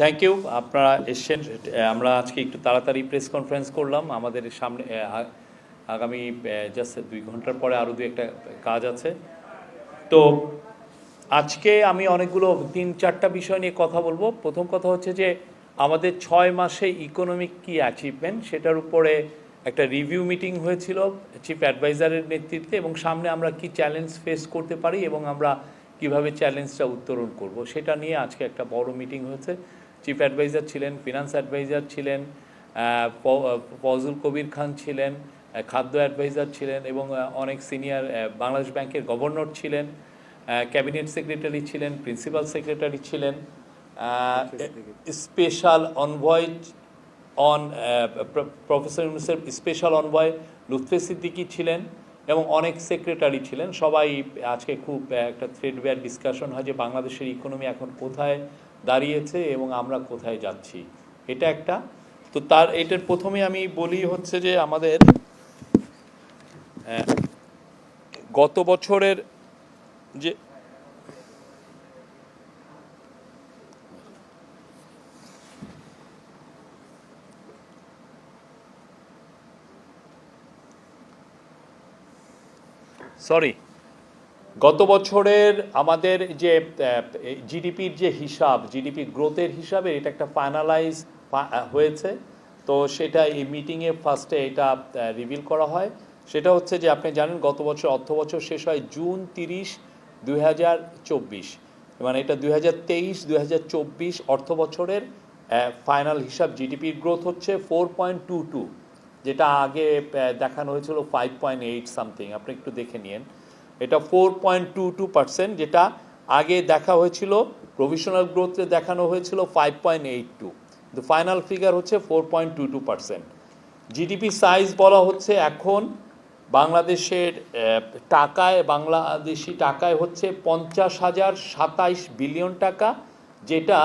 Thank you আপনারা এসছেন। আমরা আজকে একটু তাড়াতাড়ি প্রেস কনফারেন্স করলাম। আমাদের সামনে আগামী জাস্ট দুই ঘণ্টার পরে আরও দু একটা কাজ আছে। তো আজকে আমি অনেকগুলো, তিন, চারটা বিষয় নিয়ে কথা বলব। প্রথম কথা হচ্ছে যে, আমাদের ছয় মাসে ইকোনমিক কি অ্যাচিভমেন্ট সেটার উপরে একটা রিভিউ মিটিং হয়েছিল চিফ অ্যাডভাইজারের নেতৃত্বে এবং সামনে আমরা কি চ্যালেঞ্জ ফেস করতে পারি এবং আমরা কীভাবে চ্যালেঞ্জটা উত্তরণ করব সেটা নিয়ে আজকে একটা বড় মিটিং হয়েছে। চিফ অ্যাডভাইজার ছিলেন ফিনান্স অ্যাডভাইজার ছিলেন ফজল কবির খান ছিলেন খাদ্য অ্যাডভাইজার ছিলেন এবং অনেক সিনিয়র বাংলাদেশ ব্যাংকের গভর্নর ছিলেন ক্যাবিনেট সেক্রেটারি ছিলেন প্রিন্সিপাল সেক্রেটারি ছিলেন স্পেশাল অনভয় অন প্রফেসর ইউনুসের স্পেশাল অনভয় লুৎফে সিদ্দিকি ছিলেন এবং অনেক সেক্রেটারি ছিলেন। সবাই আজকে খুব একটা থ্রেডওয়্যার ডিসকাশন হয় যে বাংলাদেশের ইকোনমি এখন কোথায় দাঁড়িয়েছে এবং আমরা কোথায় যাচ্ছি। এটা একটা। তো তার, এটার প্রথমে আমি বলি হচ্ছে যে আমাদের গত বছরের যে সরি। গত বছরের আমাদের যে জিডিপির যে হিসাব, জিডিপি গ্রোথের হিসাবে এটা একটা ফাইনালাইজ হয়েছে। তো সেটা এই মিটিংয়ে ফার্স্টে এটা রিভিল করা হয়। সেটা হচ্ছে যে আপনি জানেন গত বছর, অর্থ বছর শেষ হয় জুন তিরিশ, দুই হাজার চব্বিশ। মানে এটা দুই হাজার তেইশ, দুই হাজার চব্বিশ অর্থ বছরের ফাইনাল হিসাব জিডিপির গ্রোথ হচ্ছে ফোর পয়েন্ট টু টু যেটা আগে দেখানো হয়েছিল ফাইভ পয়েন্ট এইট সামথিং আপনি একটু দেখে নিন এটা four point two two percent যেটা আগে দেখা হয়েছিল প্রভিশনাল গ্রোথে দেখানো হয়েছিল ফাইভ পয়েন্ট এইট টু কিন্তু ফাইনাল ফিগার হচ্ছে four point two two percent GDP size বলা হচ্ছে এখন বাংলাদেশের টাকায়, বাংলাদেশি টাকায় হচ্ছে পঞ্চাশ হাজার সাতাইশ বিলিয়ন টাকা, যেটা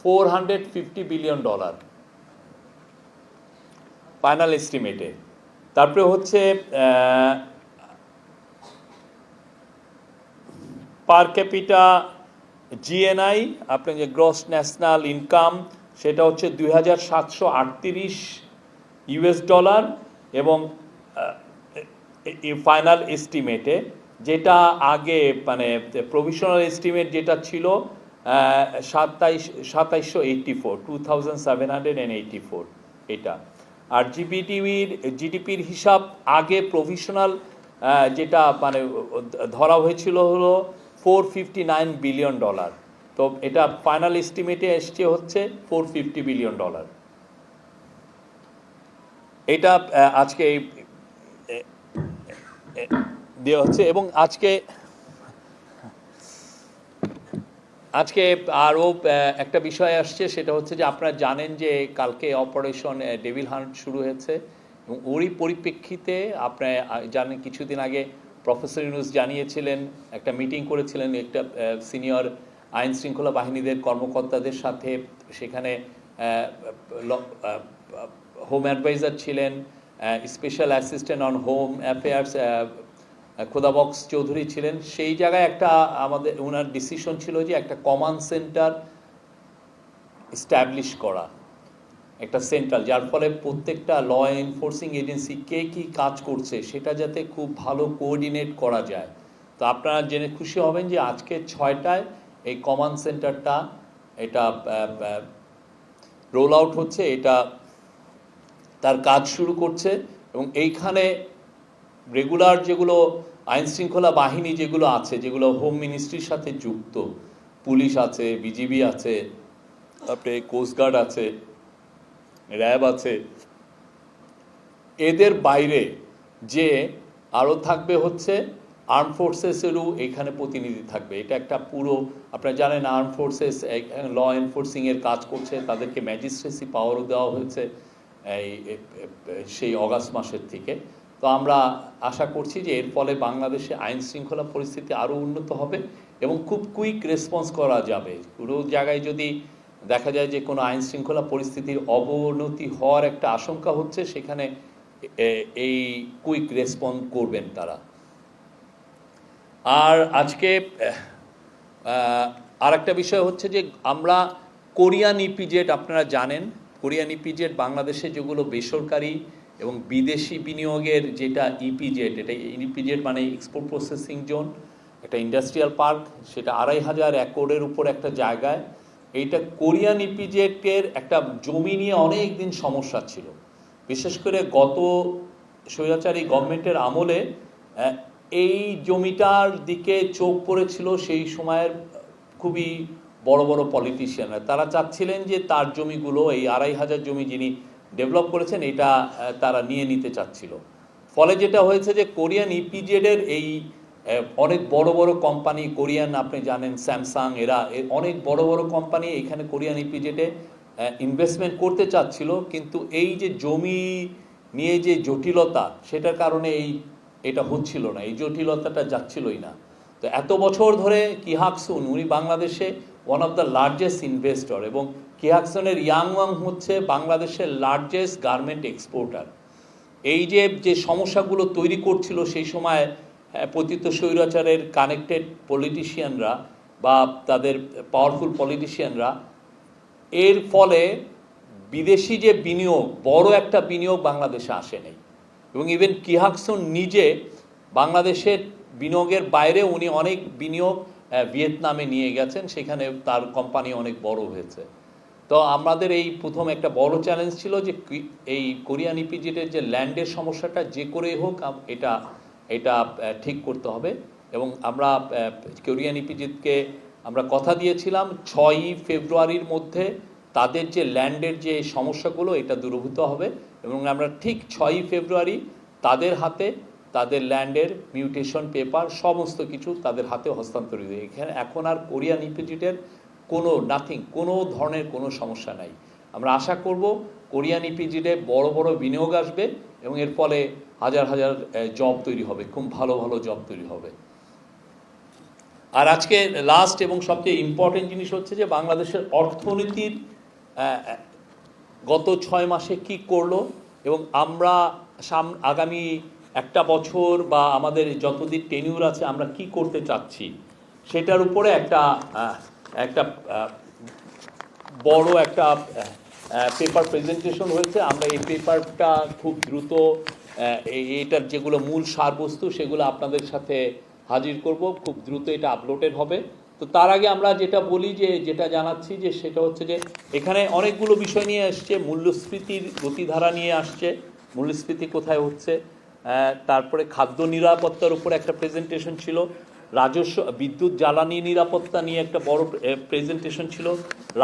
four hundred fifty billion dollar final এস্টিমেটে তারপরে হচ্ছে পার ক্যাপিটা জিএনআই আপনি যে গ্রস ন্যাশনাল ইনকাম সেটা হচ্ছে দুই হাজার সাতশো আটত্রিশ ইউএস ডলার এবং ফাইনাল এস্টিমেটে যেটা আগে মানে প্রভিশনাল এস্টিমেট যেটা ছিল সাতাইশ, সাতাইশশো eighty four two thousand seven hundred and eighty four এটা আর জিবিটিভির জিডিপির হিসাব আগে প্রভিশনাল যেটা মানে ধরা হয়েছিল হলো four fifty nine billion dollar. তো এটা ফাইনাল এস্টিমেটে এসছে হচ্ছে ফোর ফিফটি বিলিয়ন ডলার। এটা আজকে দেওয়া হচ্ছে এবং আজকে আজকে আরও একটা বিষয় আসছে, সেটা হচ্ছে যে আপনারা জানেন যে কালকে অপারেশন ডেভিল হান্ট শুরু হয়েছে এবং ওরই পরিপ্রেক্ষিতে আপনারা জানেন কিছুদিন আগে প্রফেসর ইউনুস জানিয়েছিলেন, একটা মিটিং করেছিলেন একটা সিনিয়র আইন শৃঙ্খলা বাহিনীদের কর্মকর্তাদের সাথে। সেখানে হোম অ্যাডভাইজার ছিলেন special assistant on home affairs Khodabakhsh Chowdhury ছিলেন। সেই জায়গায় একটা আমাদের ওনার ডিসিশন ছিল যে একটা কমান্ড সেন্টার স্ট্যাবলিশ করা। একটা সেন্ট্রাল, যার ফলে প্রত্যেকটা ল এনফোর্সিং এজেন্সি কে কি কাজ করছে সেটা যাতে খুব ভালো কোঅর্ডিনেট করা যায়। তো আপনারা জেনে খুশি হবেন যে আজকে ছয়টায় এই কমান্ড সেন্টারটা এটা রোল আউট হচ্ছে, এটা তার কাজ শুরু করছে এবং এইখানে রেগুলার যেগুলো আইন শৃঙ্খলা বাহিনী যেগুলো আছে, যেগুলো হোম মিনিস্ট্রির সাথে যুক্ত, পুলিশ আছে বিজিবি আছে, তারপরে কোস্টগার্ড আছে র্যাব আছে। এদের বাইরে যে আরও থাকবে হচ্ছে আর্ম ফোর্সেসেরও এখানে প্রতিনিধি থাকবে। এটা একটা পুরো, আপনারা জানেন আর্ম ফোর্সেস ল এনফোর্সিংয়ের কাজ করছে, তাদেরকে ম্যাজিস্ট্রেসি পাওয়ারও দেওয়া হয়েছে এই সেই অগাস্ট মাসের থেকে। তো আমরা আশা করছি যে এর ফলে বাংলাদেশে আইন শৃঙ্খলা পরিস্থিতি আরও উন্নত হবে এবং খুব কুইক রেসপন্স করা যাবে। পুরো জায়গায় যদি দেখা যায় যে কোনো আইন শৃঙ্খলা পরিস্থিতির অবনতি হওয়ার একটা আশঙ্কা হচ্ছে, সেখানে এই কুইক রেসপন্স করবেন তারা। আর আজকে আর একটা বিষয় হচ্ছে যে আমরা কোরিয়ান ইপিজেড আপনারা জানেন, কোরিয়ান ইপিজেড বাংলাদেশে যেগুলো বেসরকারি এবং বিদেশি বিনিয়োগের যেটা ইপিজেড, এটা ইপিজেড মানে এক্সপোর্ট প্রসেসিং জোন একটা ইন্ডাস্ট্রিয়াল পার্ক সেটা আড়াই হাজার একরের উপর একটা জায়গায় এইটা কোরিয়ান ইপিজেডের একটা জমি নিয়ে অনেক দিন সমস্যা ছিল। বিশেষ করে গত স্বৈরাচারী গভর্নমেন্টের আমলে এই জমিটার দিকে চোখ পড়েছিল সেই সময়ের খুবই বড় বড় পলিটিশিয়ানরা তারা চাচ্ছিলেন যে তার জমিগুলো, এই আড়াই হাজার জমি যিনি ডেভেলপ করেছেন, এটা তারা নিয়ে নিতে চাচ্ছিল। ফলে যেটা হয়েছে যে কোরিয়ান ইপিজেডের এই অনেক বড় বড় কোম্পানি কোরিয়ান আপনি জানেন স্যামসাং এরা অনেক বড় বড় কোম্পানি এখানে কোরিয়ান ইপিজেডে ইনভেস্টমেন্ট করতে চাচ্ছিল, কিন্তু এই যে জমি নিয়ে যে জটিলতা, সেটার কারণে এই, এটা হচ্ছিল না, এই জটিলতাটা যাচ্ছিলই না। তো এত বছর ধরে কিহাকসুন উনি বাংলাদেশে one of the largest investor এবং কিহাকসনের ইয়াংওয়াং হচ্ছে বাংলাদেশের লার্জেস্ট গার্মেন্ট এক্সপোর্টার এই যে যে সমস্যাগুলো তৈরি করছিল সেই সময় পতিত স্বৈরাচারের কানেক্টেড পলিটিশিয়ানরা বা তাদের পাওয়ারফুল পলিটিশিয়ানরা এর ফলে বিদেশি যে বিনিয়োগ, বড় একটা বিনিয়োগ বাংলাদেশে আসে নাই। এবং ইভেন কিহাকসন নিজে বাংলাদেশের বিনিয়োগের বাইরে উনি অনেক বিনিয়োগ ভিয়েতনামে নিয়ে গেছেন, সেখানে তার কোম্পানি অনেক বড় হয়েছে। তো আমাদের এই প্রথম একটা বড় চ্যালেঞ্জ ছিল যে এই কোরিয়ান ইপিজিটের যে ল্যান্ডের সমস্যাটা যে করেই হোক এটা এটা ঠিক করতে হবে। এবং আমরা কোরিয়ান ইপিজিটকে আমরা কথা দিয়েছিলাম, ছয়ই ফেব্রুয়ারির মধ্যে তাদের যে ল্যান্ডের যে সমস্যাগুলো, এটা দূরভূত হবে। এবং আমরা ঠিক ছয়ই ফেব্রুয়ারি তাদের হাতে, তাদের ল্যান্ডের মিউটেশন পেপার, সমস্ত কিছু তাদের হাতে হস্তান্তরিত এখানে এখন আর কোরিয়ান ইপিজিটের কোনো, নাথিং, কোনো ধরনের কোনো সমস্যা নাই। আমরা আশা করব কোরিয়ান ইপিজিটে বড় বড় বিনিয়োগ আসবে এবং এর ফলে হাজার হাজার জব তৈরি হবে, খুব ভালো ভালো জব তৈরি হবে। আর আজকে লাস্ট এবং সবচেয়ে ইম্পর্টেন্ট জিনিস হচ্ছে যে বাংলাদেশের অর্থনীতির গত ছয় মাসে কি করল এবং আমরা সাম, আগামী একটা বছর বা আমাদের যতদিন টেনিউর আছে আমরা কি করতে চাচ্ছি, সেটার উপরে একটা একটা বড় একটা পেপার প্রেজেন্টেশন হয়েছে। আমরা এই পেপারটা খুব দ্রুত আহ, এই- এটার যেগুলো মূল সারবস্তু সেগুলো আপনাদের সাথে হাজির করব। খুব দ্রুত এটা আপলোডেড হবে। তো তার আগে আমরা যেটা বলি যে যেটা জানাচ্ছি যে সেটা হচ্ছে যে এখানে অনেকগুলো বিষয় নিয়ে আসছে। মূল্যস্ফীতির গতিধারা নিয়ে আসছে। মূল্যস্ফীতি কোথায় হচ্ছে? তারপরে খাদ্য নিরাপত্তার উপর একটা প্রেজেন্টেশন ছিল। রাজস্ব, বিদ্যুৎ, জ্বালানি নিরাপত্তা নিয়ে একটা বড় প্রেজেন্টেশন ছিল।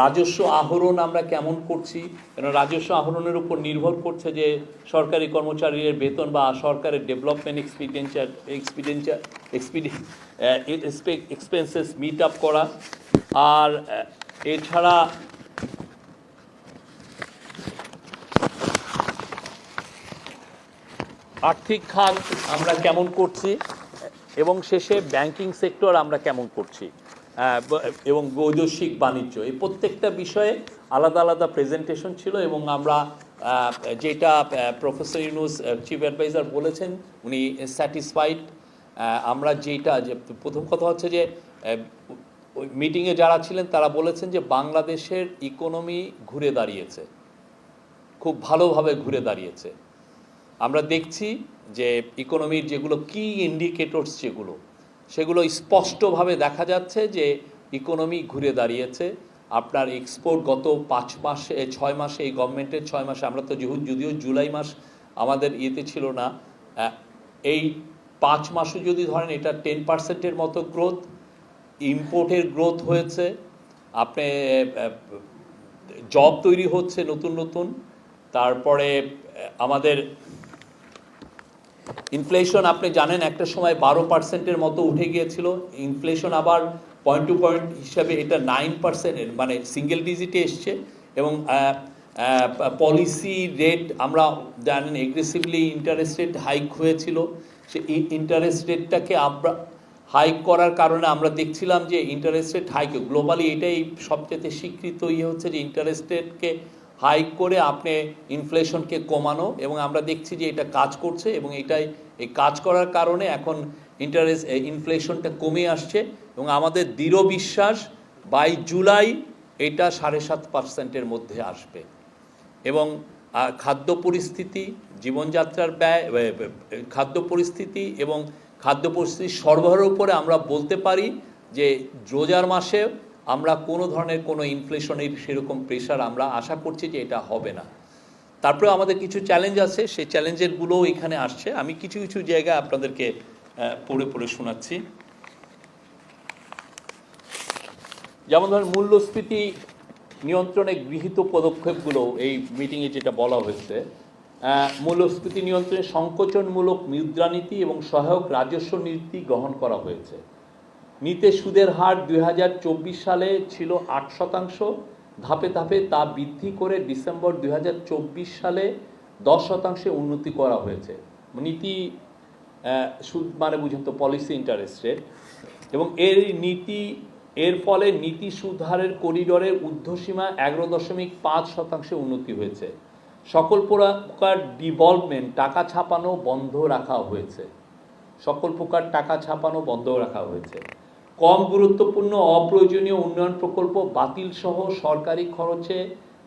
রাজস্ব আহরণ আমরা কেমন করছি? কেন রাজস্ব আহরণের উপর নির্ভর করছে যে সরকারি কর্মচারীর বেতন বা সরকারের development expenditure expenditure expenses meet up করা। আর এছাড়া আর্থিক খাত আমরা কেমন করছি? এবং শেষে ব্যাংকিং সেক্টর আমরা কেমন করছি? এবং বৈদেশিক বাণিজ্য, এই প্রত্যেকটা বিষয়ে আলাদা আলাদা প্রেজেন্টেশন ছিল এবং আমরা যেটা প্রফেসর ইউনুস চিফ অ্যাডভাইজার বলেছেন, উনি স্যাটিসফাইড আমরা যেটা, যে প্রথম কথা হচ্ছে যে ওই মিটিংয়ে যারা ছিলেন তারা বলেছেন যে বাংলাদেশের ইকোনমি ঘুরে দাঁড়িয়েছে। খুব ভালোভাবে ঘুরে দাঁড়িয়েছে। আমরা দেখছি যে ইকোনমির যেগুলো কি ইন্ডিকেটরস যেগুলো, সেগুলো স্পষ্টভাবে দেখা যাচ্ছে যে ইকোনমি ঘুরে দাঁড়িয়েছে। আপনার এক্সপোর্ট গত পাঁচ মাসে, ছয় মাসে, এই গভর্নমেন্টের ছয় মাসে, আমরা তো যেহেতু যদিও জুলাই মাস আমাদের ইয়েতে ছিল না এই পাঁচ মাসও যদি ধরেন এটা টেন পার্সেন্টের মতো গ্রোথ ইম্পোর্টের গ্রোথ হয়েছে, আপনি জব তৈরি হচ্ছে নতুন নতুন, তারপরে আমাদের ইনফ্লেশন আপনি জানেন, একটা সময় বারো পার্সেন্টের মতো উঠে গিয়েছিল। ইনফ্লেশন আবার পয়েন্ট টু পয়েন্ট হিসাবে এটা নাইন পার্সেন্টের মানে সিঙ্গেল ডিজিটে এসছে। এবং পলিসি রেট আমরা জানেন এগ্রেসিভলি ইন্টারেস্ট রেট হাইক হয়েছিল। সে ইন্টারেস্ট রেটটাকে আমরা হাইক করার কারণে আমরা দেখছিলাম যে ইন্টারেস্ট রেট হাইক গ্লোবালি এটাই সবচেয়ে স্বীকৃত ইয়ে হচ্ছে যে ইন্টারেস্ট রেটকে হাইক করে আপনি ইনফ্লেশনকে কমানো এবং আমরা দেখছি যে এটা কাজ করছে এবং এটাই, এই কাজ করার কারণে এখন ইন্টারেস্ট ইনফ্লেশনটা কমে আসছে এবং আমাদের দৃঢ় বিশ্বাস বাই জুলাই এটা সাড়ে সাত পার্সেন্টের মধ্যে আসবে। এবং খাদ্য পরিস্থিতি, জীবনযাত্রার ব্যয় খাদ্য পরিস্থিতি এবং খাদ্য পরিস্থিতি সরবরাহের উপরে আমরা বলতে পারি যে, রোজার মাসে আমরা কোনো ধরনের কোনো ইনফ্লেশনের সেরকম প্রেশার আমরা আশা করছি যে এটা হবে না। তারপরে আমাদের কিছু চ্যালেঞ্জ আছে, সেই চ্যালেঞ্জেরগুলোও এখানে আসছে। আমি কিছু কিছু জায়গায় আপনাদেরকে পড়ে পড়ে শোনাচ্ছি। যেমন ধরেন মূল্যস্ফীতি নিয়ন্ত্রণে গৃহীত পদক্ষেপগুলো, এই মিটিংয়ে যেটা বলা হয়েছে মূল্যস্ফীতি নিয়ন্ত্রণে সংকোচনমূলক মুদ্রানীতি এবং সহায়ক রাজস্ব নীতি গ্রহণ করা হয়েছে। নিতে সুদের হার দুই হাজার চব্বিশ সালে ছিল আট শতাংশ, ধাপে ধাপে তা বৃদ্ধি করে ডিসেম্বর দুই হাজার চব্বিশ সালে দশ শতাংশে উন্নতি করা হয়েছে। নীতি সুদ মানে বুঝুন তো পলিসি ইন্টারেস্ট রেট এবং এর নীতি, এর ফলে নীতি সুধারের করিডোরের ঊর্ধ্বসীমা এগারো দশমিক পাঁচ শতাংশে উন্নতি হয়েছে। সকল প্রকার ডিভলভমেন্ট টাকা ছাপানো বন্ধ রাখা হয়েছে। সকল প্রকার টাকা ছাপানো বন্ধ রাখা হয়েছে। কম গুরুত্বপূর্ণ অপ্রয়োজনীয় উন্নয়ন প্রকল্প বাতিল সহ সরকারি খরচে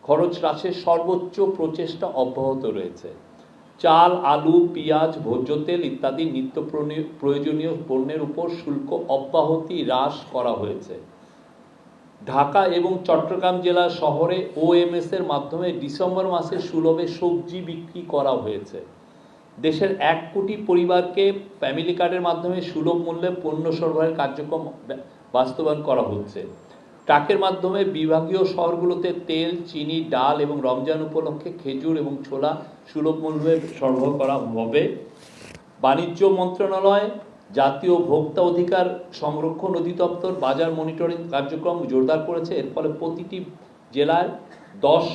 খরচ হ্রাসের সর্বোচ্চ প্রচেষ্টা অব্যাহত রয়েছে। চাল, আলু, পেঁয়াজ, ভোজ্য তেল ইত্যাদি নিত্য প্রয়োজনীয় পণ্যের উপর শুল্ক অব্যাহতি হ্রাস করা হয়েছে। ঢাকা এবং চট্টগ্রাম জেলা শহরে ওএমএস এর মাধ্যমে ডিসেম্বর মাসে সুলভে সবজি বিক্রি করা হয়েছে। দেশের এক কোটি পরিবারকে ফ্যামিলি কার্ডের মাধ্যমে সুলভ মূল্যে পণ্য সরবরাহের কার্যক্রম বাস্তবায়ন করা হচ্ছে। ট্রাকের মাধ্যমে বিভাগীয় শহরগুলোতে তেল, চিনি, ডাল এবং রমজান উপলক্ষে খেজুর এবং ছোলা সুলভ মূল্যে সরবরাহ করা হবে। বাণিজ্য মন্ত্রণালয়, জাতীয় ভোক্তা অধিকার সংরক্ষণ অধিদপ্তর বাজার মনিটরিং কার্যক্রম জোরদার করেছে। এর ফলে প্রতিটি জেলায় দশ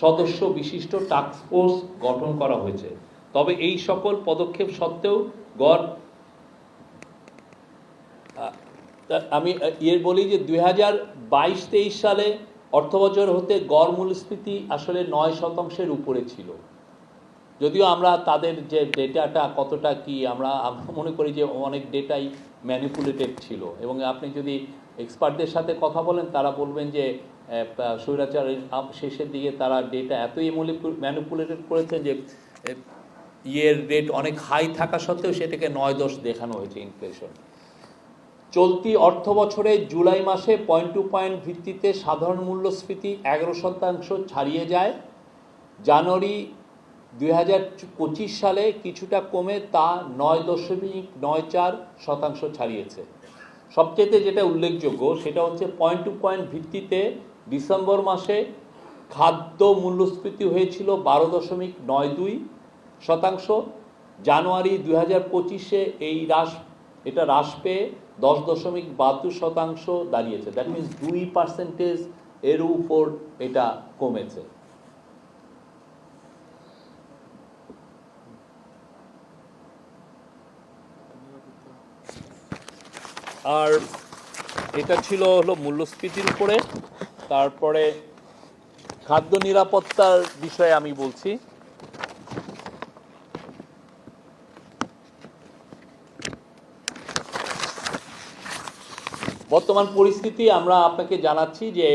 সদস্য বিশিষ্ট টাস্ক ফোর্স গঠন করা হয়েছে। তবে এই সকল পদক্ষেপ সত্ত্বেও গড় আমি ইয়ে বলি যে দুই হাজার বাইশ তেইশ সালে অর্থবছর হতে গড় মূল্যস্ফীতি আসলে নয় শতাংশের উপরে ছিল। যদিও আমরা তাদের যে ডেটাটা কতটা কি, আমরা আমরা মনে করি যে অনেক ডেটাই ম্যানিপুলেটেড ছিল এবং আপনি যদি এক্সপার্টদের সাথে কথা বলেন, তারা বলবেন যে স্বৈরাচারের শেষের দিকে তারা ডেটা এতই ম্যানিপুলেটেড করেছেন যে ইয়ের রেট অনেক হাই থাকা সত্ত্বেও সেটাকে নয় দশ দেখানো হয়েছে ইনফ্লেশন চলতি অর্থ বছরে জুলাই মাসে পয়েন্ট টু পয়েন্ট ভিত্তিতে সাধারণ মূল্যস্ফীতি এগারো শতাংশ ছাড়িয়ে যায়। জানুয়ারি দুই সালে কিছুটা কমে তা নয় দশমিক নয় চার শতাংশ ছাড়িয়েছে। সবচেয়ে যেটা উল্লেখযোগ্য সেটা হচ্ছে পয়েন্ট টু পয়েন্ট ভিত্তিতে ডিসেম্বর মাসে খাদ্য মূল্যস্ফীতি হয়েছিল বারো দশমিক নয় দুই শতাংশ। জানুয়ারি দুই হাজার পঁচিশে এই হ্রাস, এটা হ্রাস পেয়ে দশ দশমিক বাহাত্তর শতাংশ দাঁড়িয়েছে। দ্যাট মিনস দুই পার্সেন্টেজ এর উপর এটা কমেছে। আর এটা ছিল হলো মূল্যস্ফীতির উপরে। তারপরে খাদ্য নিরাপত্তার বিষয়ে আমি বলছি। বর্তমান পরিস্থিতি আমরা আপনাকে জানাচ্ছি যে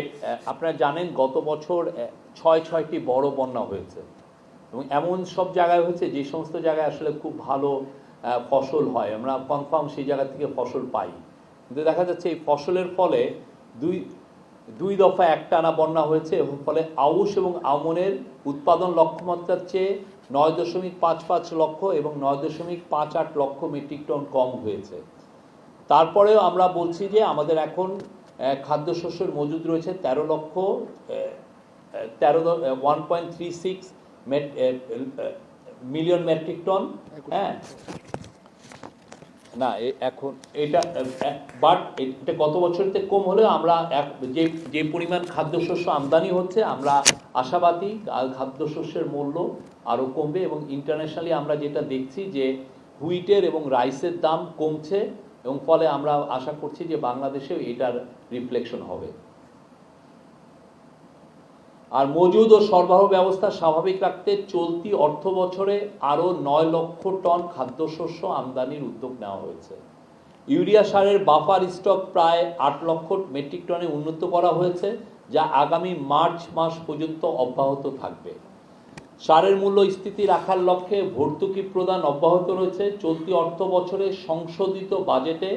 আপনারা জানেন গত বছর ছয়, ছয়টি বড় বন্যা হয়েছে। এবং এমন সব জায়গায় হয়েছে যে সমস্ত জায়গায় আসলে খুব ভালো ফসল হয়। আমরা কনফার্ম সেই জায়গা থেকে ফসল পাই। কিন্তু দেখা যাচ্ছে এই ফসলের ফলে দুই দুই দফা একটানা বন্যা হয়েছে এবং ফলে আউশ এবং আমনের উৎপাদন লক্ষ্যমাত্রার চেয়ে নয় দশমিক পাঁচ পাঁচ লক্ষ এবং নয় দশমিক পাঁচ আট লক্ষ মেট্রিক টন কম হয়েছে। তারপরেও আমরা বলছি যে আমাদের এখন খাদ্যশস্যের মজুদ রয়েছে তেরো লক্ষ তেরো one point three six million metric ton হ্যাঁ। না এখন এটা বাট এটা গত বছরতে কম হলেও আমরা এক- যে যে পরিমাণ খাদ্যশস্য আমদানি হচ্ছে, আমরা আশাবাদী খাদ্যশস্যের মূল্য আরও কমবে এবং ইন্টারন্যাশনালি আমরা যেটা দেখছি যে হুইটের এবং রাইসের দাম কমছে। এবং ফলে আমরা আশা করছি যে বাংলাদেশেও এটার রিফ্লেকশন হবে। আর মজুদ ও সরবরাহ ব্যবস্থা স্বাভাবিক রাখতে চলতি অর্থ বছরে আরও নয় লক্ষ টন খাদ্যশস্য আমদানির উদ্যোগ নেওয়া হয়েছে। ইউরিয়া সারের বাফার স্টক প্রায় আট লক্ষ মেট্রিক টনে উন্নত করা হয়েছে, যা আগামী মার্চ মাস পর্যন্ত অব্যাহত থাকবে। সারের মূল্য স্থিতি রাখার লক্ষ্যে ভর্তুকি প্রদান অব্যাহত রয়েছে। চলতি অর্থ বছরে সংশোধিত বাজেটে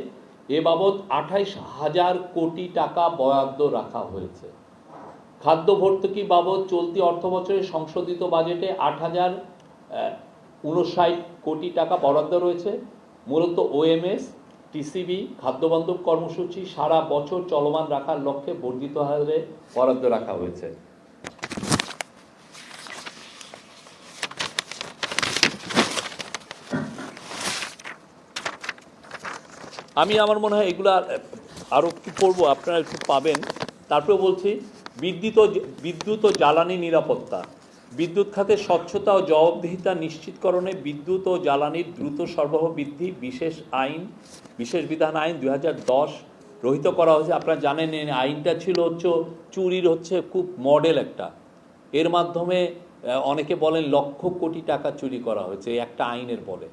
এ বাবদ আঠাইশ হাজার কোটি টাকা বরাদ্দ রাখা হয়েছে। খাদ্য ভর্তুকি বাবদ চলতি অর্থ বছরে সংশোধিত বাজেটে আট হাজার উনষাট কোটি টাকা বরাদ্দ রয়েছে। মূলত ওএমএস, টিসিবি, খাদ্যবান্ধব কর্মসূচি সারা বছর চলমান রাখার লক্ষ্যে বর্ধিত হারে বরাদ্দ রাখা হয়েছে। আমি আমার মনে হয় এগুলো আরও একটু করব আপনারা একটু পাবেন। তারপরে বলছি, বিদ্যুৎ ও বিদ্যুৎ ও জ্বালানি নিরাপত্তা। বিদ্যুৎ খাতে স্বচ্ছতা ও জবাবদিহিতা নিশ্চিতকরণে বিদ্যুৎ ও জ্বালানির দ্রুত সরবরাহ বৃদ্ধি, বিশেষ আইন, বিশেষ বিধান আইন দুই রহিত করা হয়েছে। আপনারা জানেন, এই আইনটা ছিল হচ্ছে, চুরির হচ্ছে খুব মডেল একটা। এর মাধ্যমে অনেকে বলেন লক্ষ কোটি টাকা চুরি করা হয়েছে একটা আইনের বলে।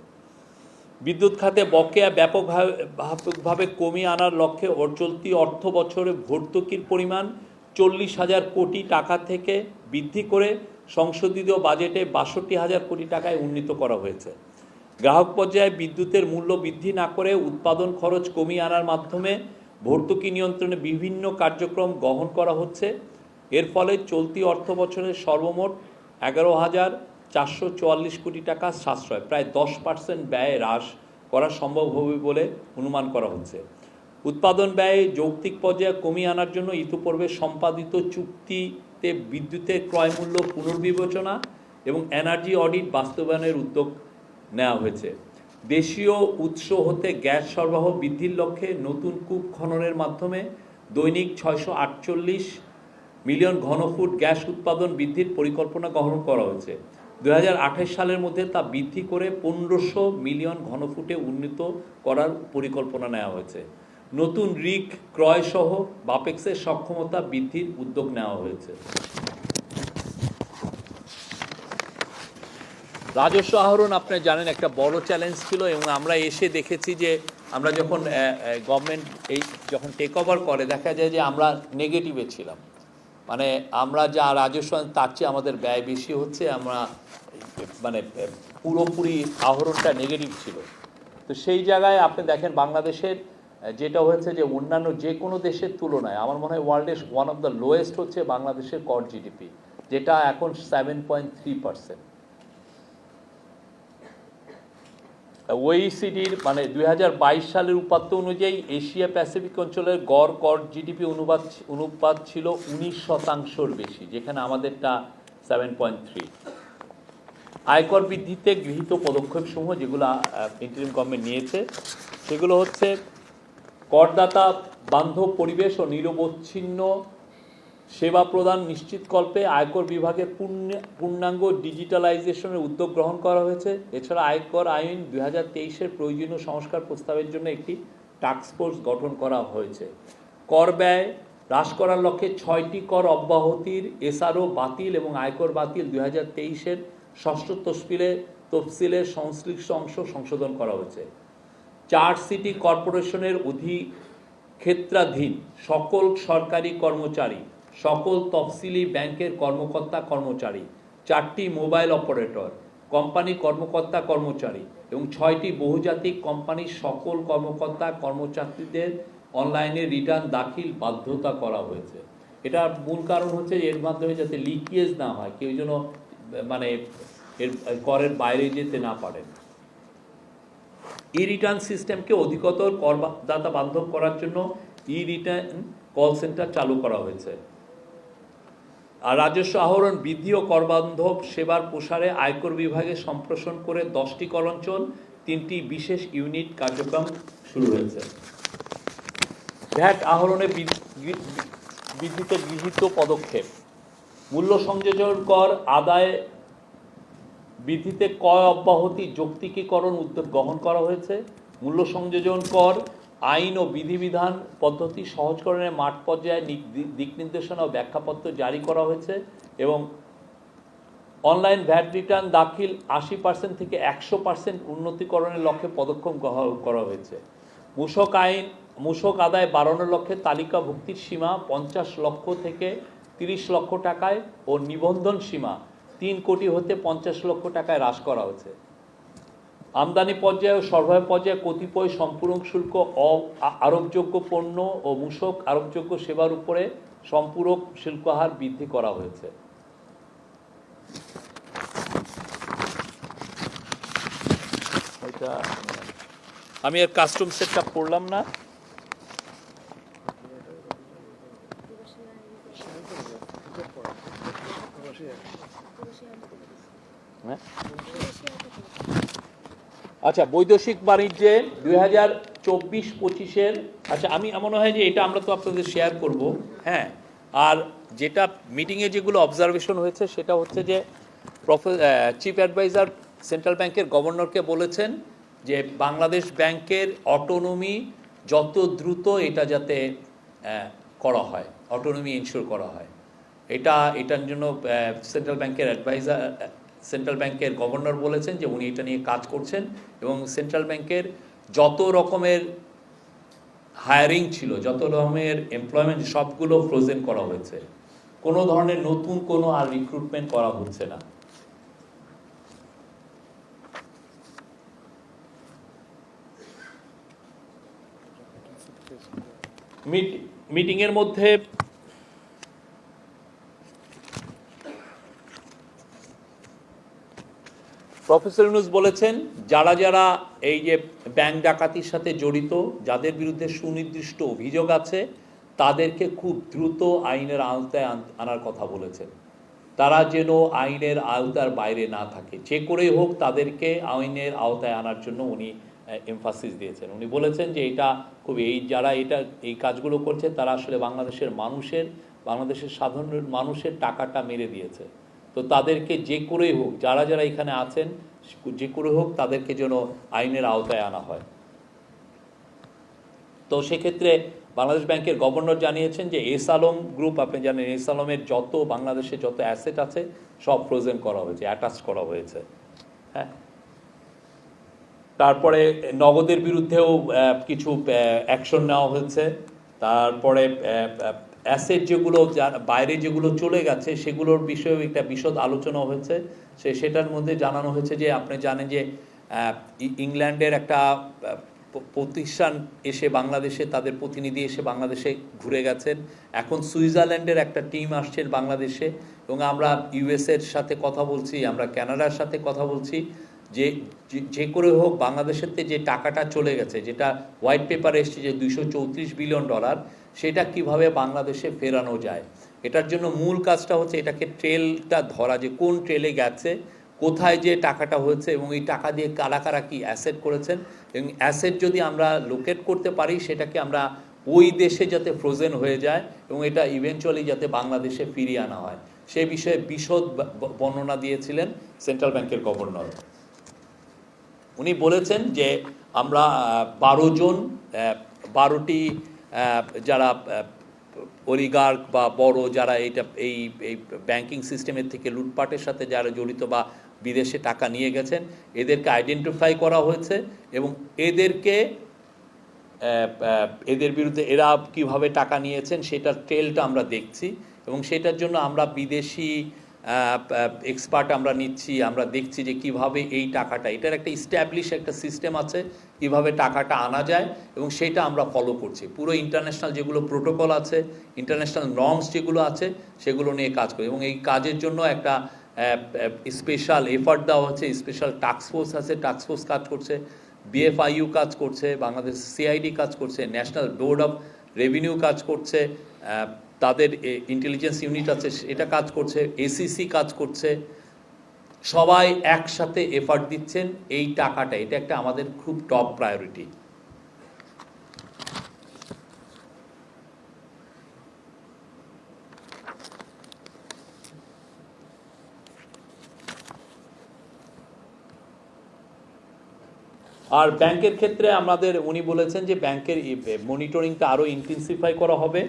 বিদ্যুৎ খাতে বকেয়া ব্যাপকভাবে কমিয়ে আনার লক্ষ্যে চলতি অর্থ বছরে ভর্তুকির পরিমাণ চল্লিশ হাজার কোটি টাকা থেকে বৃদ্ধি করে সংশোধিত বাজেটে বাষট্টি হাজার কোটি টাকায় উন্নীত করা হয়েছে। গ্রাহক পর্যায়ে বিদ্যুতের মূল্য বৃদ্ধি না করে উৎপাদন খরচ কমিয়ে আনার মাধ্যমে ভর্তুকি নিয়ন্ত্রণে বিভিন্ন কার্যক্রম গ্রহণ করা হচ্ছে। এর ফলে চলতি অর্থ বছরের সর্বমোট এগারো হাজার চারশো চুয়াল্লিশ কোটি টাকা সাশ্রয়। প্রায় দশ পার্সেন্ট ব্যয় হ্রাস করা সম্ভব হবে বলে অনুমান করা হচ্ছে। উৎপাদন ব্যয় যৌক্তিক পর্যায়ে কমিয়ে আনার জন্য ইতিপূর্বে সম্পাদিত চুক্তিতে বিদ্যুতের ক্রয় মূল্য পুনর্বিবেচনা এবং এনার্জি অডিট বাস্তবায়নের উদ্যোগ নেওয়া হয়েছে। দেশীয় উৎস হতে গ্যাস সরবরাহ বৃদ্ধির লক্ষ্যে নতুন কূপ খননের মাধ্যমে দৈনিক ছয়শো আটচল্লিশ মিলিয়ন ঘনফুট গ্যাস উৎপাদন বৃদ্ধির পরিকল্পনা গ্রহণ করা হয়েছে। দু হাজার আঠাশ সালের মধ্যে তা বৃদ্ধি করে পনেরোশো মিলিয়ন ঘনফুটে উন্নীত করার পরিকল্পনা নেওয়া হয়েছে। নতুন রিক ক্রয় সহ বাপেক্সের সক্ষমতা বৃদ্ধির উদ্যোগ নেওয়া হয়েছে। রাজস্ব আহরণ আপনি জানেন একটা বড় চ্যালেঞ্জ ছিল এবং আমরা এসে দেখেছি যে আমরা যখন গভর্নমেন্ট এই যখন টেক ওভার করে, দেখা যায় যে আমরা নেগেটিভে ছিলাম। মানে আমরা যা রাজস্ব তার চেয়ে আমাদের ব্যয় বেশি হচ্ছে, আমরা মানে পুরোপুরি আহরণটা নেগেটিভ ছিল। তো সেই জায়গায় আপনি দেখেন বাংলাদেশের, যেটা হয়েছে যে অন্যান্য যে কোনো দেশের তুলনায়, আমার মনে হয় ওয়ার্ল্ডের ওয়ান অফ দ্য লোয়েস্ট হচ্ছে বাংলাদেশের কর জিডিপি যেটা এখন সেভেন পয়েন্ট থ্রি পার্সেন্ট ওইসিডির মানে দুই হাজার বাইশ সালের উপাত্ত অনুযায়ী এশিয়া প্যাসিফিক অঞ্চলের গড় কর জিডিপি অনুপাত অনুপাত ছিল উনিশ শতাংশর বেশি, যেখানে আমাদেরটা সেভেন পয়েন্ট থ্রি আয়কর বৃদ্ধিতে গৃহীত পদক্ষেপসমূহ যেগুলো ইন্টারিম গভর্নমেন্ট নিয়েছে, সেগুলো হচ্ছে করদাতা বান্ধব পরিবেশ ও নিরবচ্ছিন্ন সেবা প্রদান নিশ্চিতকল্পে আয়কর বিভাগের পূর্ণ, পূর্ণাঙ্গ ডিজিটালাইজেশনের উদ্যোগ গ্রহণ করা হয়েছে। এছাড়া আয়কর আইন দুই হাজার তেইশের প্রয়োজনীয় সংস্কার প্রস্তাবের জন্য একটি টাস্কফোর্স গঠন করা হয়েছে। কর ব্যয় হ্রাস করার লক্ষ্যে ছয়টি কর অব্যাহতির এসআরও বাতিল এবং আয়কর বাতিল দুই হাজার তেইশের ষষ্ঠ তফসিলে, তফসিলের সংশ্লিষ্ট অংশ সংশোধন করা হয়েছে। চার সিটি কর্পোরেশনের অধিক্ষেত্রাধীন সকল সরকারি কর্মচারী সকল তফসিলি ব্যাংকের কর্মকর্তা কর্মচারী, চারটি মোবাইল অপারেটর, কোম্পানি কর্মকর্তা কর্মচারী এবং ছয়টি বহুজাতিক কোম্পানির সকল কর্মকর্তা কর্মচারীদের অনলাইনে রিটার্ন দাখিল বাধ্যতা করা হয়েছে। এটার মূল কারণ হচ্ছে এর মাধ্যমে যাতে লিকেজ না হয়, কেউ যেন মানে এর, করের বাইরে যেতে না পারেন ই রিটার্ন সিস্টেমকে অধিকতর করদাতা বান্ধব করার জন্য ই রিটার্ন কল সেন্টার চালু করা হয়েছে। আর রাজস্ব আহরণ বৃদ্ধি ও করবান্ধব সেবার প্রসারে আয়কর বিভাগে সম্প্রসারণ করে দশটি কর অঞ্চল তিনটি বিশেষ ইউনিট কার্যক্রম শুরু হয়েছে। ভ্যাট আহরণে বৃ- বৃ- বৃদ্ধিতে গৃহীত পদক্ষেপ। মূল্য সংযোজন কর, আদায় বৃদ্ধিতে কয় অব্যাহতি, যৌক্তিকীকরণ উদ্যোগ গ্রহণ করা হয়েছে। মূল্য সংযোজন কর আইন ও বিধিবিধান পদ্ধতি সহজকরণের মাঠ পর্যায়ে দিক নির্দেশনা ও ব্যাখ্যাপত্র জারি করা হয়েছে এবং অনলাইন ভ্যাট রিটার্ন দাখিল আশি পার্সেন্ট থেকে একশো পার্সেন্ট উন্নতিকরণের লক্ষ্যে পদক্ষেপ করা হয়েছে। মূসক আইন, মূসক আদায় বাড়ানো লক্ষ্যে তালিকাভুক্তির সীমা পঞ্চাশ লক্ষ থেকে তিরিশ লক্ষ টাকায় ও নিবন্ধন সীমা তিন কোটি হতে পঞ্চাশ লক্ষ টাকায় হ্রাস করা হয়েছে। আমদানি পর্যায়ে ও সরবরাহ পর্যায়ে কতিপয় সম্পূরক শুল্ক, অ- আরোপযোগ্য পণ্য ও মূষক আরোপযোগ্য সেবার উপরে সম্পূরক শুল্ক হার বৃদ্ধি করা হয়েছে। আমি এর কাস্টম সেটটা পড়লাম না হ্যাঁ আচ্ছা বৈদেশিক বাণিজ্যে দুই হাজার চব্বিশ পঁচিশের আচ্ছা আমি মনে হয় যে এটা আমরা তো আপনাদের শেয়ার করব হ্যাঁ? আর যেটা মিটিংয়ে যেগুলো অবজারভেশন হয়েছে, সেটা হচ্ছে যে প্রফে চিফ অ্যাডভাইজার সেন্ট্রাল ব্যাংকের গভর্নরকে বলেছেন যে বাংলাদেশ ব্যাংকের অটোনমি যত দ্রুত এটা যাতে করা হয় অটোনমি ইনশিওর করা হয়। এটা, এটার জন্য সেন্ট্রাল ব্যাংকের অ্যাডভাইজার সেন্ট্রাল ব্যাংকের গভর্নর বলেছেন যে উনি এটা নিয়ে কাজ করছেন এবং সেন্ট্রাল ব্যাংকের যত রকমের হায়ারিং ছিল, যত রকমের এমপ্লয়মেন্ট সবগুলো ফ্রোজেন করা হয়েছে। কোনো ধরনের নতুন কোনো আর রিক্রুটমেন্ট করা হচ্ছে না। মিট মিটিংয়ের মধ্যে প্রফেসর ইউনুস বলেছেন, যারা যারা এই যে ব্যাংক ডাকাতির সাথে জড়িত, যাদের বিরুদ্ধে সুনির্দিষ্ট অভিযোগ আছে, তাদেরকে খুব দ্রুত আইনের আওতায় আন- আনার কথা বলেছেন। তারা যেন আইনের আওতার বাইরে না থাকে। যে করেই হোক, তাদেরকে আইনের আওতায় আনার জন্য উনি এমফাসিস দিয়েছেন। উনি বলেছেন যে এটা খুব এই, যারা এটা, এই কাজগুলো করছে, তারা আসলে বাংলাদেশের মানুষের, বাংলাদেশের সাধারণ মানুষের টাকাটা মেরে দিয়েছে। তো তাদেরকে যে করেই হোক, যারা যারা এখানে আছেন, যে করে হোক, তাদেরকে যেন আইনের আওতায় আনা হয়। তো সেক্ষেত্রে বাংলাদেশ ব্যাংকের গভর্নর জানিয়েছেন যে এস আলম গ্রুপ, আপনি জানেন এস আলমের যত, বাংলাদেশে যত অ্যাসেট আছে, সব ফ্রোজেন করা হয়েছে অ্যাটাচ করা হয়েছে। হ্যাঁ? তারপরে নগদের বিরুদ্ধেও কিছু অ্যাকশন নেওয়া হয়েছে। তারপরে অ্যাসেট যেগুলো যা- বাইরে যেগুলো চলে গেছে, সেগুলোর বিষয়েও একটা বিশদ আলোচনা হয়েছে। সে, সেটার মধ্যে জানানো হয়েছে যে, আপনি জানেন যে ইংল্যান্ডের একটা প্রতিষ্ঠান এসে বাংলাদেশে, তাদের প্রতিনিধি এসে বাংলাদেশে ঘুরে গেছেন। এখন সুইজারল্যান্ডের একটা টিম আসছেন বাংলাদেশে এবং আমরা ইউএসের সাথে কথা বলছি, আমরা কানাডার সাথে কথা বলছি। যে, যে- করে হোক বাংলাদেশেরতে যে টাকাটা চলে গেছে, যেটা হোয়াইট পেপারে এসছে যে দুইশো চৌত্রিশ বিলিয়ন ডলার সেটা কীভাবে বাংলাদেশে ফেরানো যায়? এটার জন্য মূল কাজটা হচ্ছে এটাকে ট্রেলটা ধরা যে কোন ট্রেলে গেছে, কোথায় যে টাকাটা হয়েছে এবং এই টাকা দিয়ে কারা কারা কি অ্যাসেট করেছেন এবং অ্যাসেট যদি আমরা লোকেট করতে পারি, সেটাকে আমরা ওই দেশে যাতে ফ্রোজেন হয়ে যায় এবং এটা ইভেনচুয়ালি যাতে বাংলাদেশে ফিরিয়ে আনা হয়। সে বিষয়ে বিশদ বর্ণনা দিয়েছিলেন সেন্ট্রাল ব্যাংকের গভর্নর উনি বলেছেন যে আমরা বারো জন বারোটি যারা অলিগার্ক বা বড় যারা এইটা, এই এই ব্যাংকিং সিস্টেমের থেকে লুটপাটের সাথে যারা জড়িত বা বিদেশে টাকা নিয়ে গেছেন, এদেরকে আইডেন্টিফাই করা হয়েছে এবং এদেরকে এদের বিরুদ্ধে এরা কীভাবে টাকা নিয়েছেন, সেটার ট্রেলটা আমরা দেখছি এবং সেটার জন্য আমরা বিদেশি এক্সপার্ট আমরা নিচ্ছি, আমরা দেখছি যে কীভাবে এই টাকাটা, এটার একটা ইস্টাবলিশ একটা সিস্টেম আছে, কীভাবে টাকাটা আনা যায় এবং সেটা আমরা ফলো করছি। পুরো ইন্টারন্যাশনাল যেগুলো প্রোটোকল আছে ইন্টারন্যাশনাল নর্মস যেগুলো আছে, সেগুলো নিয়ে কাজ করি এবং এই কাজের জন্য একটা স্পেশাল এফার্ট দেওয়া হচ্ছে স্পেশাল টাস্কফোর্স আছে টাস্কফোর্স কাজ করছে বিএফআইইউ কাজ করছে, বাংলাদেশ সিআইডি কাজ করছে ন্যাশনাল বোর্ড অফ রেভিনিউ কাজ করছে তাদের ইন্টেলিজেন্স ইউনিট আছে, এটা কাজ করছে এসিসি কাজ করছে। সবাই একসাথে এফার্ট দিচ্ছেন এই টাকাটা, এটা একটা আমাদের খুব টপ প্রায়োরিটি আর ব্যাংকের ক্ষেত্রে আমাদের উনি বলেছেন যে ব্যাংকের মনিটরিংটা আরও ইন্টেন্সিফাই করা হবে।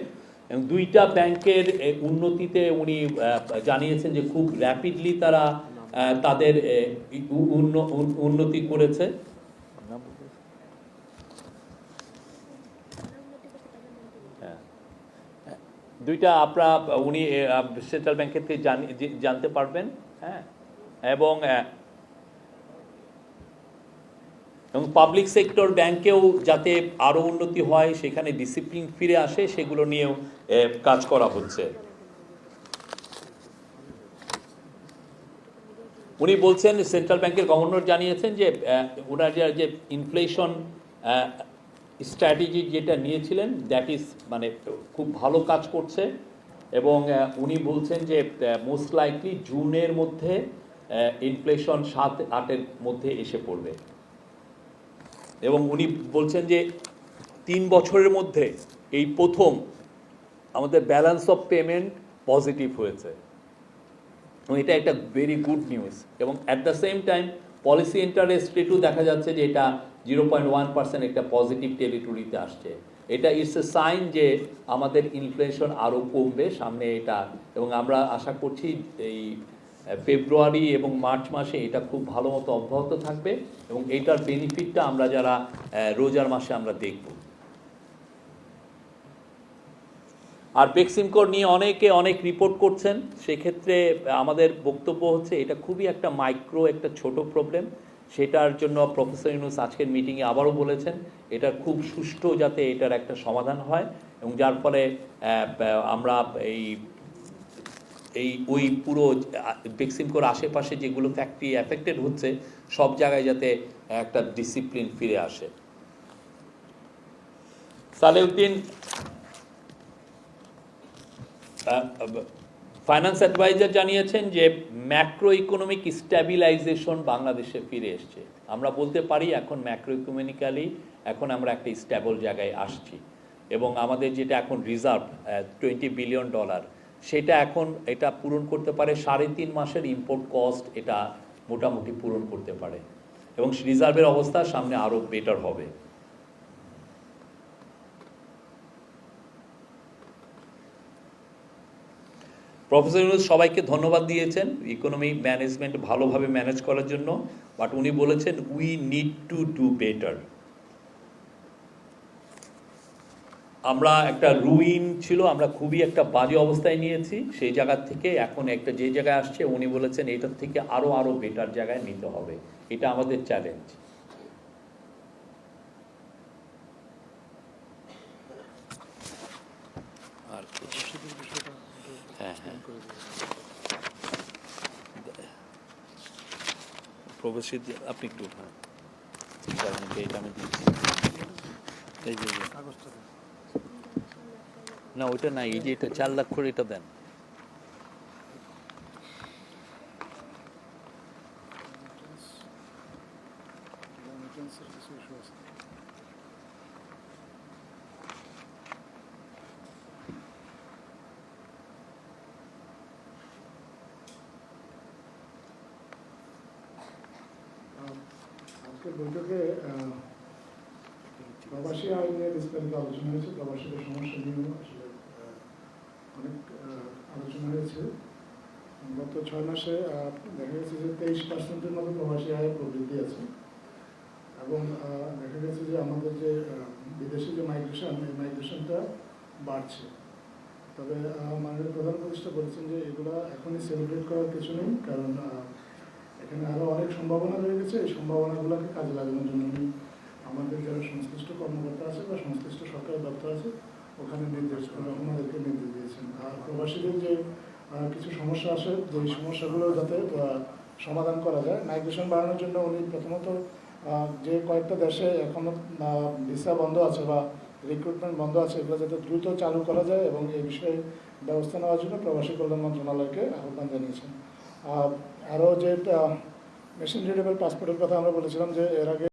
এবং দুইটা ব্যাংকের উন্নতিতে উনি জানিয়েছেন যে খুব র্যাপিডলি তারা তাদের উন্নতি করেছে। হ্যাঁ। দুইটা আপনারা, উনি সেন্ট্রাল ব্যাংকের থেকে জানতে পারবেন। হ্যাঁ। এবং এবং পাবলিক সেক্টর ব্যাংকেও যাতে আরও উন্নতি হয়, সেখানে ডিসিপ্লিন ফিরে আসে, সেগুলো নিয়েও কাজ করা হচ্ছে। উনি বলছেন সেন্ট্রাল ব্যাংকের গভর্নর জানিয়েছেন যে ওনার যে- ইনফ্লেশন স্ট্র্যাটেজি যেটা নিয়েছিলেন দ্যাট ইজ মানে খুব ভালো কাজ করছে। এবং উনি বলছেন যে মোস্ট লাইকলি জুনের মধ্যে ইনফ্লেশন সাত, আটের মধ্যে এসে পড়বে। এবং উনি বলছেন যে তিন বছরের মধ্যে এই প্রথম আমাদের ব্যালেন্স অফ পেমেন্ট পজিটিভ হয়েছে। এবং এটা একটা ভেরি গুড নিউজ এবং at the same time policy interest রেটও দেখা যাচ্ছে যে এটা জিরো পয়েন্ট ওয়ান পার্সেন্ট একটা পজিটিভ টেরিটরিতে আসছে। এটা ইটস এ সাইন যে আমাদের ইনফ্লেশন আরও কমবে সামনে এটা। এবং আমরা আশা করছি এই ফেব্রুয়ারি এবং মার্চ মাসে এটা খুব ভালো মতো অব্যাহত থাকবে এবং এটার বেনিফিটটা আমরা যারা রোজার মাসে আমরা দেখব। আর বেক্সিমকোর নিয়ে অনেকে অনেক রিপোর্ট করছেন, সেক্ষেত্রে আমাদের বক্তব্য হচ্ছে এটা খুবই একটা মাইক্রো একটা ছোট প্রবলেম সেটার জন্য প্রফেসর ইউনুস আজকের মিটিংয়ে আবারও বলেছেন, এটা খুব সুষ্ঠু যাতে এটার একটা সমাধান হয় এবং যার ফলে আমরা এই এই ওই পুরো বেক্সিমকোর আশেপাশে যেগুলো ফ্যাক্টরি অ্যাফেক্টেড হচ্ছে, সব জায়গায় যাতে একটা ডিসিপ্লিন ফিরে আসে। সালেউদ্দিন ফাইন্যান্স অ্যাডভাইজার জানিয়েছেন যে ম্যাক্রো ইকোনমিক স্ট্যাবিলাইজেশন বাংলাদেশে ফিরে এসছে। আমরা বলতে পারি এখন ম্যাক্রো ইকোনমিক্যালি এখন আমরা একটা স্ট্যাবল জায়গায় আসছি। এবং আমাদের যেটা এখন রিজার্ভ টোয়েন্টি বিলিয়ন ডলার সেটা এখন এটা পূরণ করতে পারে, সাড়ে তিন মাসের ইম্পোর্ট কস্ট এটা মোটামুটি পূরণ করতে পারে। এবং রিজার্ভের অবস্থা সামনে আরও বেটার হবে। প্রফেসর ইউনুস, সবাইকে ধন্যবাদ দিয়েছেন ইকোনমি ম্যানেজমেন্ট ভালোভাবে ম্যানেজ করার জন্য। বাট উনি বলেছেন we need to do better আমরা একটা রুইন ছিল আমরা খুবই একটা বাজে অবস্থায় নিয়েছি। সেই জায়গা থেকে এখন একটা যে জায়গায় আসছে উনি বলেছেন এটার থেকে আরও আরও বেটার জায়গায় নিতে হবে। এটা আমাদের চ্যালেঞ্জ আর হ্যাঁ হ্যাঁ। প্রবেশী আপনি একটু উঠান এটা আমি দিচ্ছি। এই যে এই যে। না ওইটা না এই যে এটা চার লাখ করে এটা দেন আজকের বৈঠকে আহ, প্রবাসী আয় নিয়ে বিস্তারিত আলোচনা হয়েছে প্রবাসীদের সমস্যা নিয়েও আসলে আহ, অনেক আহ, আলোচনা হয়েছে গত ছয় মাসে আহ, দেখা গেছে যে তেইশ পার্সেন্টের মতো প্রবাসী আয়ের প্রবৃদ্ধি আছে এবং দেখা গেছে যে আমাদের যে বিদেশি যে মাইগ্রেশন এই মাইগ্রেশনটা বাড়ছে। তবে মাননীয় প্রধান উপদেষ্টা বলেছেন যে এগুলা এখনই সেলিব্রেট করার কিছু নেই, কারণ এখানে আরও অনেক সম্ভাবনা রয়ে গেছে। এই সম্ভাবনাগুলোকে কাজে লাগানোর জন্য উনি আমাদের যারা সংশ্লিষ্ট কর্মকর্তা আছে বা সংশ্লিষ্ট সরকারি দপ্তর আছে, ওখানে নির্দেশ ওনাদেরকে নির্দেশ দিয়েছেন। আর প্রবাসীদের যে কিছু সমস্যা আসে ওই সমস্যাগুলো যাতে সমাধান করা যায়। মাইগ্রেশন বাড়ানোর জন্য উনি প্রথমত যে কয়েকটা দেশে এখনও ভিসা বন্ধ আছে বা রিক্রুটমেন্ট বন্ধ আছে, এগুলো যাতে দ্রুত চালু করা যায় এবং এই বিষয়ে ব্যবস্থা নেওয়ার জন্য প্রবাসী কল্যাণ মন্ত্রণালয়কে আহ্বান জানিয়েছেন। আরও যে মেশিন রিডেবল পাসপোর্টের কথা আমরা বলেছিলাম যে এর আগে